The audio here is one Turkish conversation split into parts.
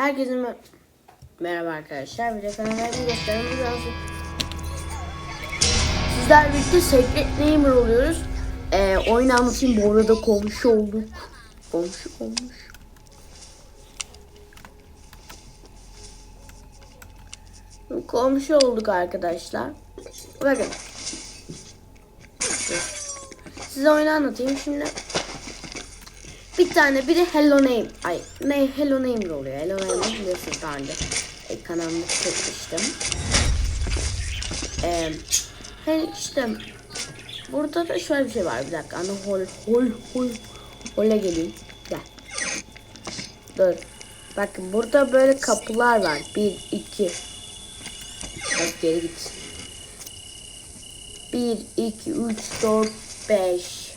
Herkese mer- merhaba arkadaşlar. Bir de kanalıma göstermemiz lazım. Sizlerle birlikte Secret Neighbor oluyoruz. Ee, oyun anlatayım. Bu arada komşu olduk. Komşu olmuş. Komşu olduk arkadaşlar. Bakın. Size oyunu anlatayım şimdi. Bir tane biri Hello Name. Ay ne Hello Name oluyor. Hello Name biliyorsunuz daha önce. E, kanalımda çekmiştim. Ee, hani işte burada da şöyle bir şey var. Bir dakika. Ana hol hol hol hole geleyim. Gel. Dur. Bakın burada böyle kapılar var. Bir, iki. Bak geri git. Bir, iki, üç, dört, beş.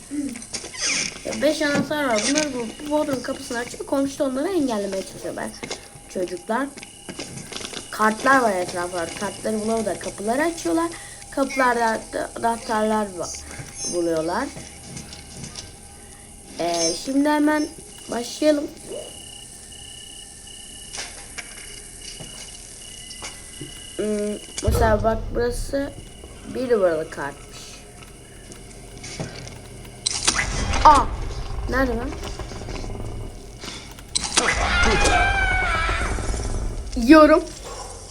Ya beş anahtar var. Bunlar bu, bu bodrum kapısını açıp komşu da onları engellemeye çalışıyor ben. Çocuklar. Kartlar var etraflarda. Kartları bulup da kapıları açıyorlar. Kapılarda da anahtarlar buluyorlar. Ee, şimdi hemen başlayalım. Hmm, mesela bak burası bir numaralı kartmış. Aa! Nerede lan? Yiyorum.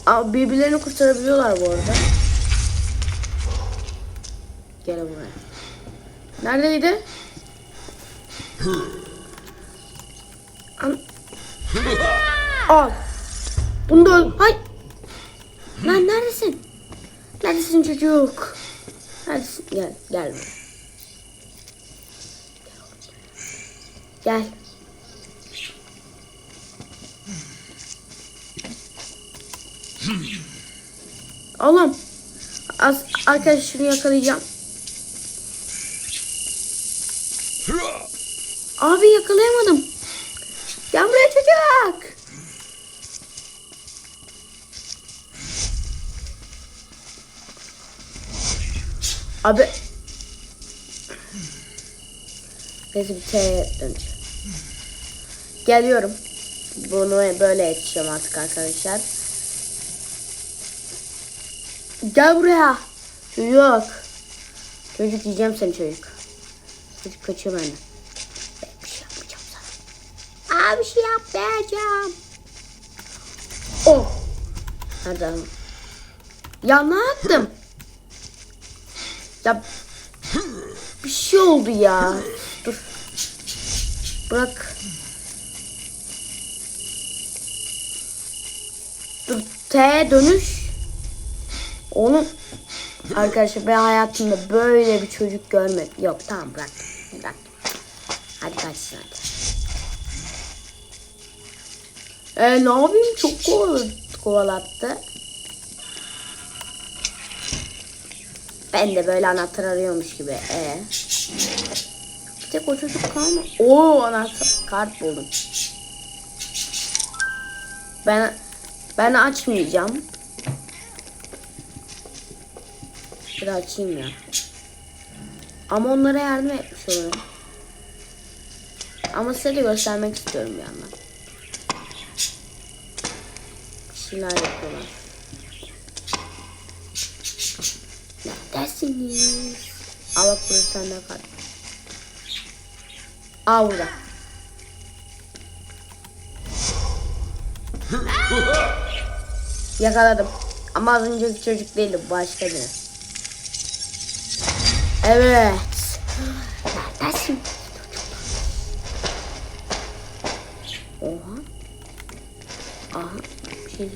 Aa, birbirlerini kurtarabiliyorlar bu arada. Gel buraya. Neredeydi? An Al. Bunu da öl... Hay. Lan neredesin? Neredesin çocuk? Neredesin? Gel, gel. Gel. Oğlum. Az arkadaş şunu yakalayacağım. Abi yakalayamadım. Gel buraya çocuk. Abi. Neyse bir T'ye döneceğim. Geliyorum. Bunu böyle yetişeceğim artık arkadaşlar. Gel buraya. Çocuk. Çocuk yiyeceğim seni çocuk. Çocuk kaçıyor benden. Ben bir şey yapmayacağım sana. Aa bir şey yapmayacağım. Oh. Hadi al. Ya ne yaptım? Ya bir şey oldu ya. Dur. Bırak. Dur. T dönüş. Onun arkadaşlar ben hayatımda böyle bir çocuk görmedim. Yok tamam bırak. Bırak. Hadi kaçsın hadi. E ne yapayım çok koval kovalattı. Ben de böyle anahtar arıyormuş gibi. E. Bir tek o çocuk kalma. Oo anahtar kart buldum. Ben ben açmayacağım. Bir açayım ya. Ama onlara yardım etmiş olurum. Ama size de göstermek istiyorum bir yandan. Bir şeyler yapıyorlar. Neredesiniz? Aa bak burada sende kart. Aa burada. Yakaladım. Ama az önceki çocuk değildi. bu Başka biri. Evet. Neredesin? Oha. Aha. Şey.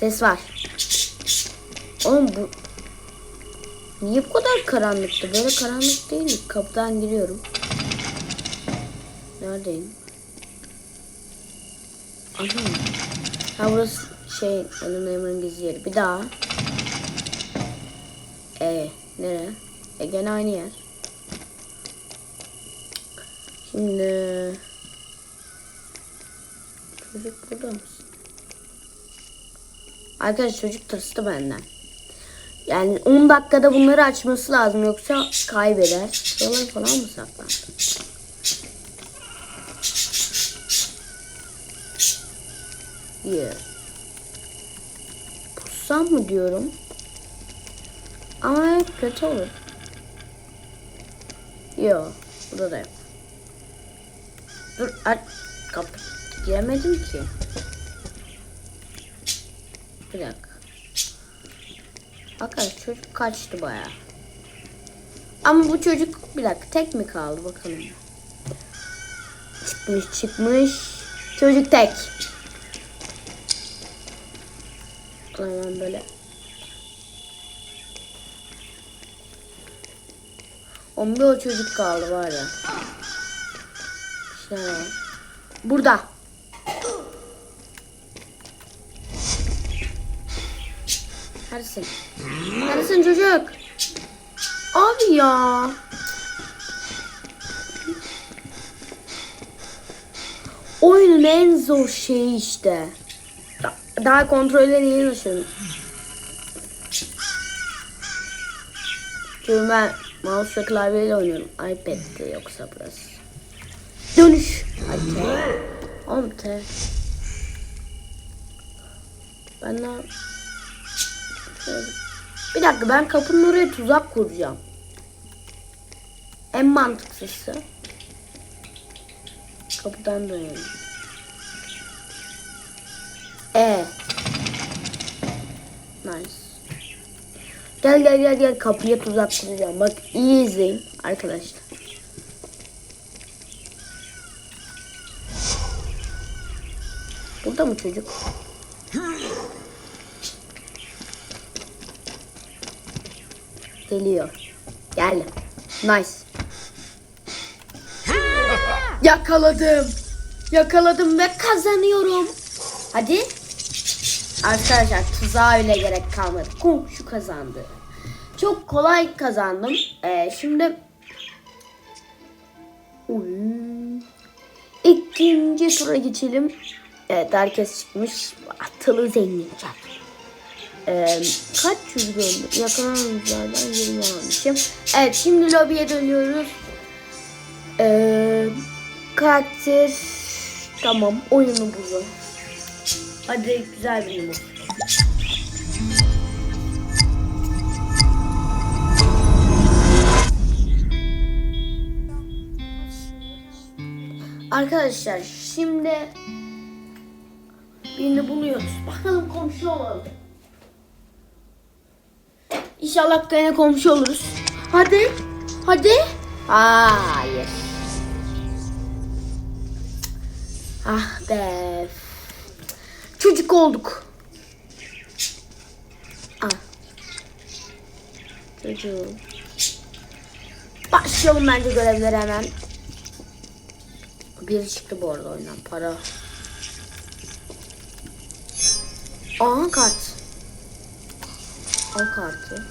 Ses var. Oğlum bu... Niye bu kadar karanlıktı? Böyle karanlık değil mi? Kapıdan giriyorum. Neredeyim? Aha. Ha burası şey, Elin Emre'nin gizli yeri. Bir daha. E nere? E gene aynı yer. Şimdi çocuk burada mısın? Arkadaş çocuk tırstı benden. Yani 10 dakikada bunları açması lazım yoksa kaybeder. Şuraları falan mı saklandı? Yeah. Pussam mı diyorum? Ama kötü olur. Yo, burada da yok. Dur, aç. Kapı. Giremedim ki. Bir dakika. Arkadaş çocuk kaçtı baya. Ama bu çocuk bir dakika tek mi kaldı bakalım. Çıkmış çıkmış. Çocuk tek. Hemen böyle. On bir o çocuk kaldı var ya. Şöyle. Burada. Neredesin? Neredesin çocuk? Abi ya. Oyunun en zor şeyi işte. Da- Daha kontrolleri yeni açıyorum. Çünkü ben mouse ve klavyeyle oynuyorum. iPad'de yoksa burası. Dönüş. Ay te. Oğlum te. Ben ne. Bir dakika ben kapının oraya tuzak kuracağım. En mantıklısı. Kapıdan dönelim. E. Nice. Gel gel gel gel kapıya tuzak kuracağım. Bak iyi izleyin arkadaşlar. Burada mı çocuk? Geliyor. Geldi. Nice. Yakaladım. Yakaladım ve kazanıyorum. Hadi. Arkadaşlar tuzağa öyle gerek kalmadı. Komşu kazandı. Çok kolay kazandım. Ee, şimdi. İkinci tura geçelim. Evet herkes çıkmış. Atılı zenginler. Ee, kaç çocuk öldü? Yakalanmışlardan 20 almışım. Evet şimdi lobiye dönüyoruz. Ee, karakter tamam oyunu bulun. Hadi güzel bir numara. Arkadaşlar şimdi birini buluyoruz. Bakalım komşu olalım. İnşallah gene komşu oluruz. Hadi. Hadi. Hayır. Ah be. Çocuk olduk. Ah. Çocuğum. Başlayalım bence görevlere hemen. Biri çıktı bu arada oyundan para. Aa kart. Al kartı.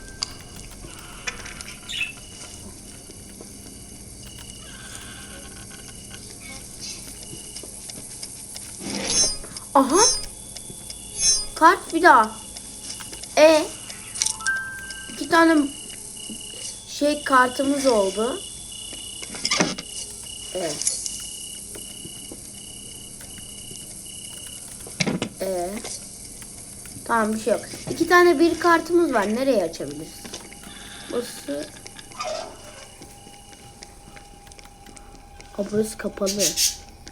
Aha. Bir daha. E. iki tane şey kartımız oldu. Evet. E. Tamam bir şey yok. İki tane bir kartımız var. Nereye açabiliriz? Burası. Aa, burası kapalı.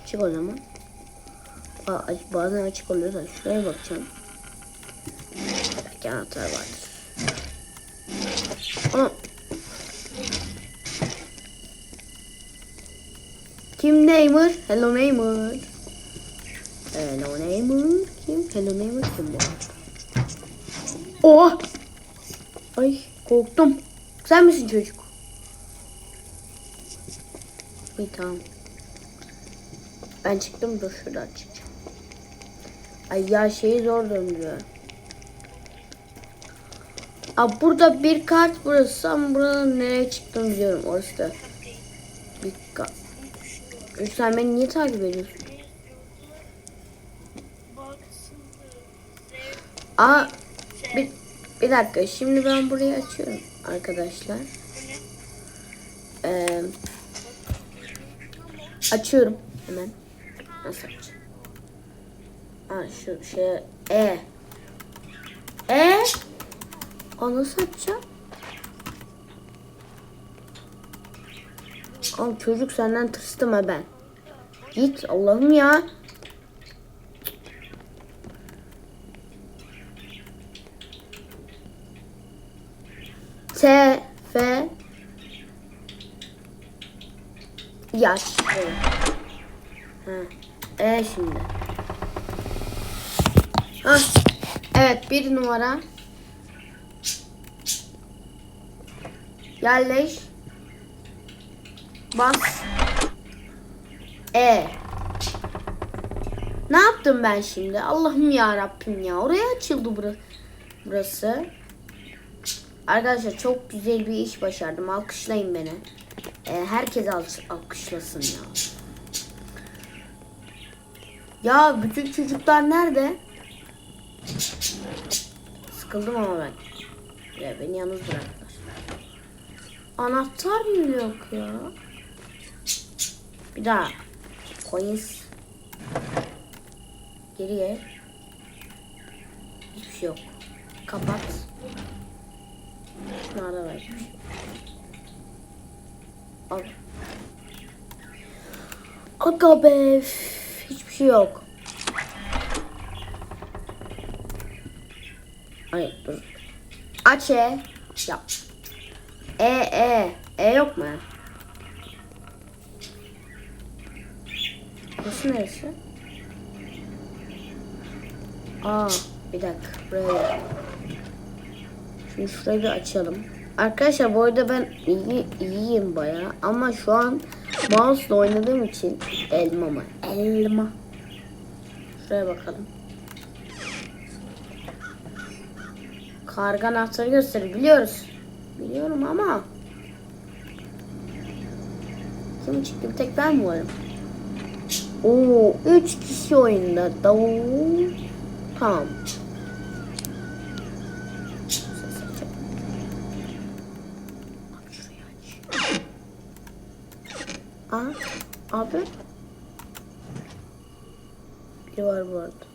Çık o zaman. Aa, bazen açık oluyor da şuraya bakacağım. Belki anahtar vardır. Aa. Kim Neymar? Hello Neymar. Hello Neymar. Kim? Hello Neymar kim bu? Oh! Ay korktum. Sen misin çocuk? İyi tamam. Ben çıktım dur şuradan çıkacağım. Ay ya şeyi zor döndürüyor. Aa, burada bir kart burası ama buradan nereye çıktım biliyorum orası da. Bir kart. Sen beni niye takip ediyorsun? Aa bir, bir dakika şimdi ben burayı açıyorum arkadaşlar. Ee, açıyorum hemen. Nasıl açacağım? Ha şu şey E. E. O nasıl açacağım? Çocuk senden tırstım ha ben. Git Allah'ım ya. T F Yaş. Ha. E şimdi. Ha. Evet bir numara. Yerleş. Bas. E. Ne yaptım ben şimdi? Allah'ım ya Rabbim ya. Oraya açıldı bura- burası. Arkadaşlar çok güzel bir iş başardım. Alkışlayın beni. Ee, herkes alkış- alkışlasın ya. Ya bütün çocuklar nerede? Sıkıldım ama ben. Ya beni yalnız bıraktılar. Anahtar mı yok ya? Bir daha. Coins. Geriye. Hiçbir şey yok. Kapat. Şunlarda var. Al. Aga be. Hiçbir şey yok. Hayır dur. Aç. Yap. E E. E yok mu? Burası neresi? Aa bir dakika buraya. Şimdi şurayı bir açalım. Arkadaşlar bu arada ben iyi, iyiyim baya ama şu an mouse'la oynadığım için elma mı? Elma. Şuraya bakalım. Karga anahtarı gösterir biliyoruz. Biliyorum ama kim çıktı? Bir tek ben mi varım? Oo, üç kişi oyunda. Davul. Tamam. Aa, abi. Biri var bu arada.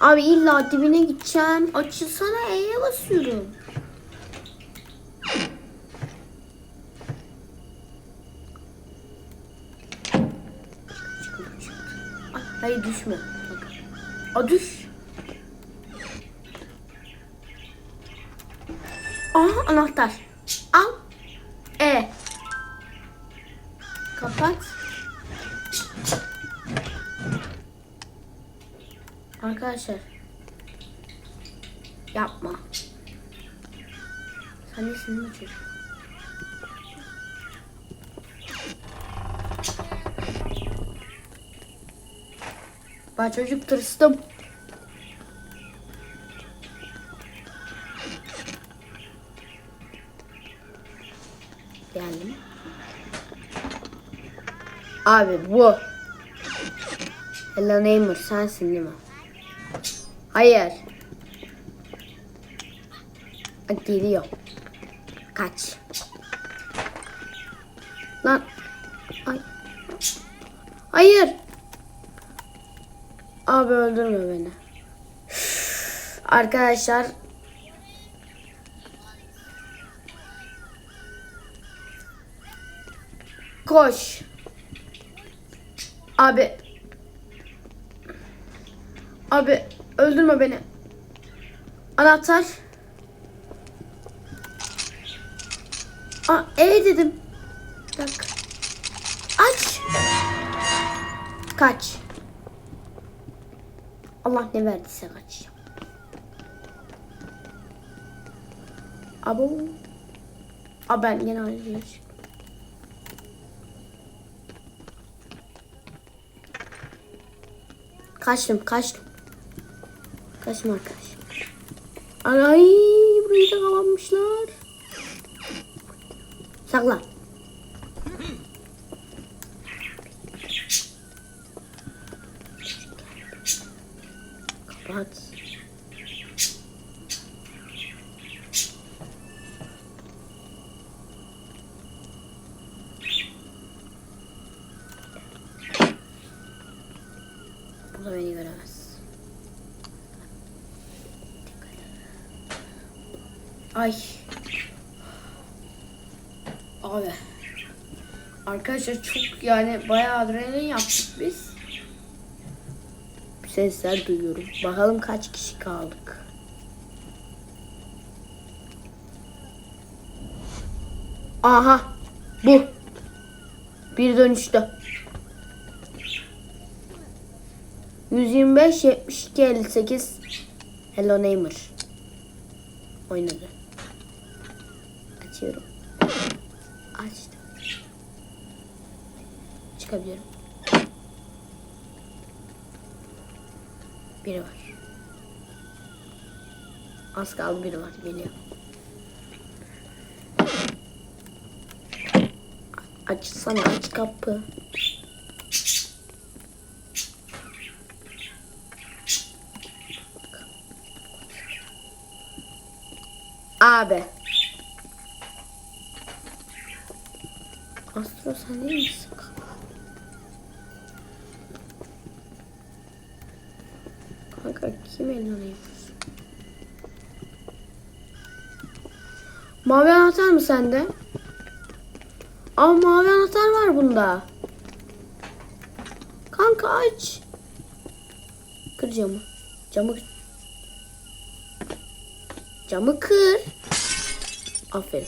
Abi illa dibine gideceğim. Açılsana E'ye basıyorum. Ay, hayır düşme. Aa düş. Aha anahtar. Arkadaşlar. Yapma. Sen nesin mi çocuk? Ben çocuk tırstım. Geldim. Abi bu. Hello Neighbor sensin değil mi? Hayır. Geliyor. Kaç. Lan. Ay. Hayır. Abi öldürme beni. Arkadaşlar. Koş. Abi. Abi öldürme beni. Anahtar. Aa, E dedim. Bir dakika. Aç. Kaç. Allah ne verdiyse kaç. Abo. Aa ben yine aynı çıktım. Kaçtım kaçtım. Kaçtım arkadaşım. Ay burayı da kapanmışlar. Saklan. Kapat. Ay. Abi. Arkadaşlar çok yani bayağı adrenalin yaptık biz. Sesler duyuyorum. Bakalım kaç kişi kaldık. Aha. Bu. Bir dönüştü. 125 72 58 Hello Neighbor oynadı. Açıyorum. Açtım. Çıkabiliyorum. Biri var. Az kaldı biri var. Geliyor. Açsana aç kapı. Abi. Astro sen değil misin? Kim elini Mavi anahtar mı sende? Aa mavi anahtar var bunda. Kanka aç. Kır camı. Camı Camı kır. Aferin.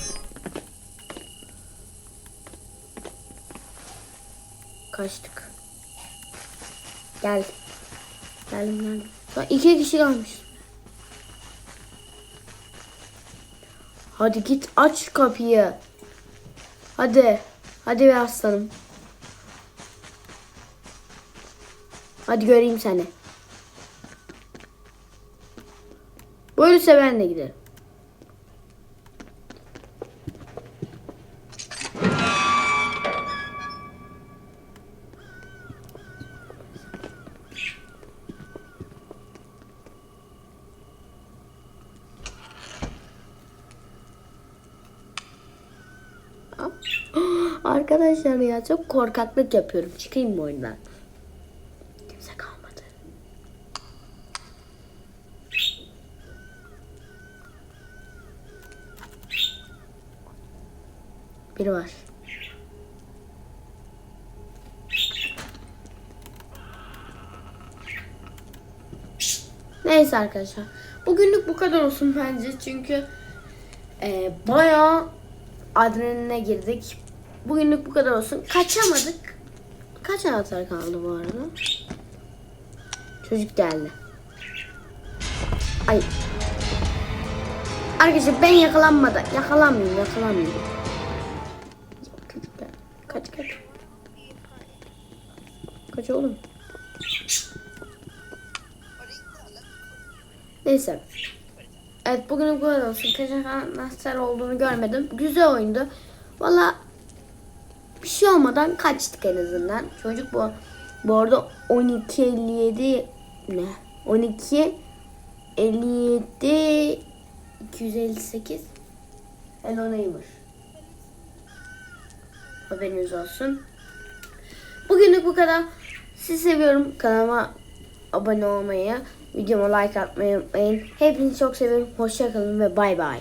Kaçtık. Gel. Geldim geldim. Daha iki kişi kalmış. Hadi git aç kapıyı. Hadi. Hadi be aslanım. Hadi göreyim seni. Böylese ben de giderim. Arkadaşlar ya çok korkaklık yapıyorum. Çıkayım mı oyundan? Kimse kalmadı. Biri var. Neyse arkadaşlar. Bugünlük bu kadar olsun bence. Çünkü e, bayağı adrenaline girdik. Bugünlük bu kadar olsun. Kaçamadık. Kaç anahtar kaldı bu arada? Çocuk geldi. Ay. Arkadaşlar ben yakalanmadan yakalanmayayım yakalanmayayım. Çocuk geldi. Kaç kaç. Kaç oğlum. Neyse. Evet bugün bu kadar olsun. Kaçak anahtar olduğunu görmedim. Güzel oyundu. Valla bir şey olmadan kaçtık en azından. Çocuk bu bu arada 12 57 ne? 12 57 258 Hello Neighbor. Haberiniz olsun. Bugünlük bu kadar. Sizi seviyorum. Kanalıma abone olmayı, videoma like atmayı unutmayın. Hepinizi çok seviyorum. Hoşçakalın ve bay bay.